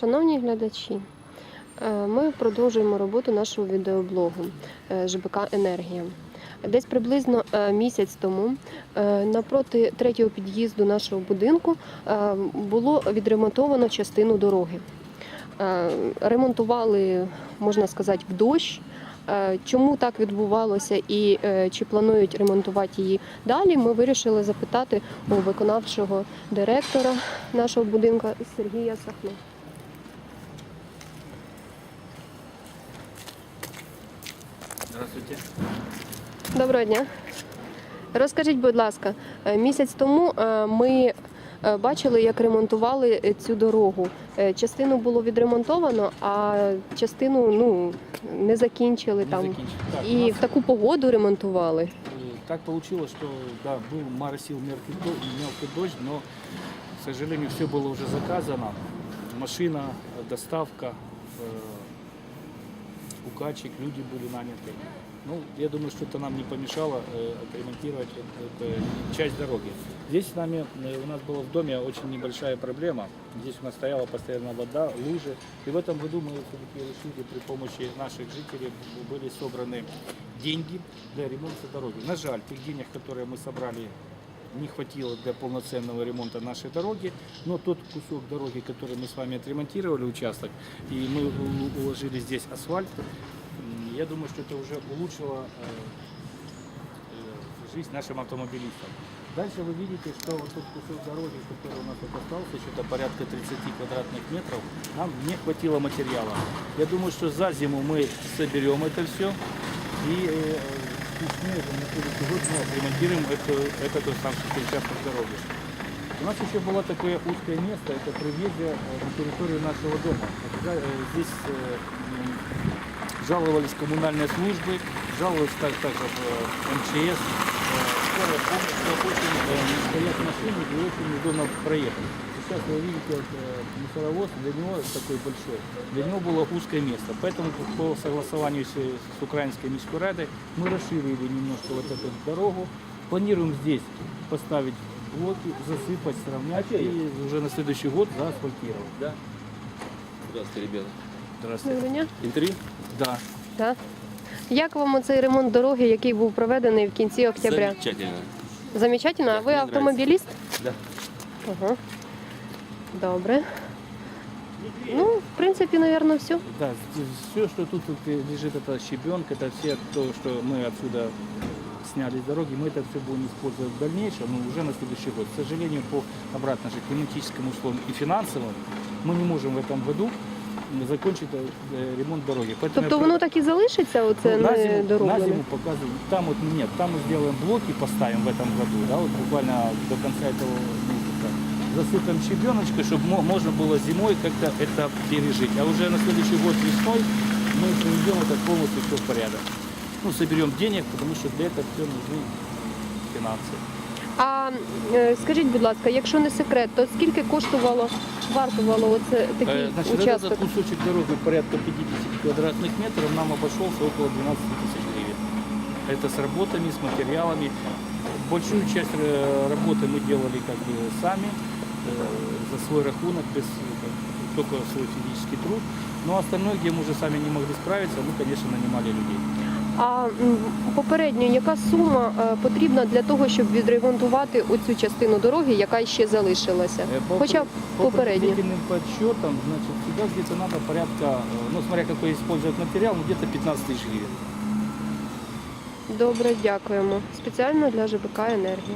Шановні глядачі, е, ми продовжуємо роботу нашого відеоблогу е, ЖБК Енергія. Десь приблизно е, місяць тому напроти третього під'їзду нашого будинку було відремонтовано частину дороги. Ремонтували, можна сказати, в дощ. Чому так відбувалося і чи планують ремонтувати її далі? Ми вирішили запитати у виконавчого директора нашого будинку Сергія Сахно. Здравствуйте. Доброго дня. Розкажіть, будь ласка, е, місяць тому е, ми е, бачили, як ремонтували е, цю дорогу. Е, Частину було відремонтовано, а частину ну, не закінчили Не там. закінчив. Так, у І нас, в таку погоду ремонтували. э, так получилось, что да, был моросил мелкий, до- мелкий дождь, но, к сожалению, все было уже заказано. Машина, э, доставка, э, укачек, люди были наняты. Ну, я думаю, что это нам не помешало э, отремонтировать эту, эту часть дороги. Здесь с нами, э, у нас была в доме очень небольшая проблема. Здесь у нас стояла постоянно вода, лужи. И в этом году мы все-таки решили при помощи наших жителей были собраны деньги для ремонта дороги. На жаль, тех денег, которые мы собрали, не хватило для полноценного ремонта нашей дороги, но тот кусок дороги, который мы с вами отремонтировали, участок, и мы уложили здесь асфальт, я думаю, что это уже улучшило э, э, жизнь нашим автомобилистам. Дальше вы видите, что вот тот кусок дороги, который у нас тут остался, что-то порядка 30 квадратных метров, нам не хватило материала. Я думаю, что за зиму мы соберем это все и э, весной, уже на следующий год мы отремонтируем эту, этот оставшийся участок дороги. У нас еще было такое узкое место, это при въезде э, на территорию нашего дома. Когда, э, Здесь э, м, жаловались коммунальные службы, жаловались так, также в э, МЧС, э, скорая помощь, что очень э, стоят машины и очень неудобно проехать. Сейчас вы видите э, мусоровоз, для него такой большой, для него было узкое место. Поэтому по согласованию с, с украинской міськой радой мы расширили немножко вот эту дорогу. Планируем здесь поставить блоки, засыпать, сравнять и уже на следующий год заасфальтировать. Да. Здравствуйте, ребята. Здравствуйте. Доброго дня. Интервью? Да. Так. Як вам оцей ремонт дороги, який був проведений в кінці октября? Замечательно. Замечательно. А Так, ви мені автомобіліст? Да. Ага. Добре. Ну, в принципі, мабуть, все. Да, все, что тут вот лежит, это щебенка, это все то, что мы отсюда сняли с дороги, мы это все будем использовать в дальнейшем, но уже на следующий год. К сожалению, по обратно же климатическим условиям и финансовым мы не можем в этом году закончить э, ремонт дороги. Поэтому Тобто я воно так і залишиться, оце Ну, на, не зиму, на дороблене? зиму показываем. Там вот нет, там мы сделаем блоки, поставим в этом году, да, вот буквально до конца этого месяца. Засыпем щебеночкой, чтобы можно было зимой как-то это пережить. А уже на следующий год весной мы приведем это полностью все в порядок. Ну, соберем денег, потому что для этого все нужны финансы. А е, скажіть, будь ласка, якщо не секрет, то скільки коштувало, вартувало оце такий Э, Значит, участок? этот кусочек дороги порядка 50 квадратных метров нам обошелся около 12 тысяч гривен. Это с работами, с материалами. Большую часть э, работы мы делали как бы сами, э, за свой рахунок, без э, как, только свой физический труд. Но остальное, где мы уже сами не могли справиться, мы, конечно, нанимали людей. А м, попередньо яка сума е, потрібна для того, щоб відремонтувати оцю частину дороги, яка ще залишилася? Э, по- Хоча б по попередньо. предварительным подсчетам, значит, сюда где-то надо порядка, э, ну, смотря какой использовать материал, ну, где-то 15 тысяч гривен. Добре, дякуємо. Спеціально для ЖБК енергія.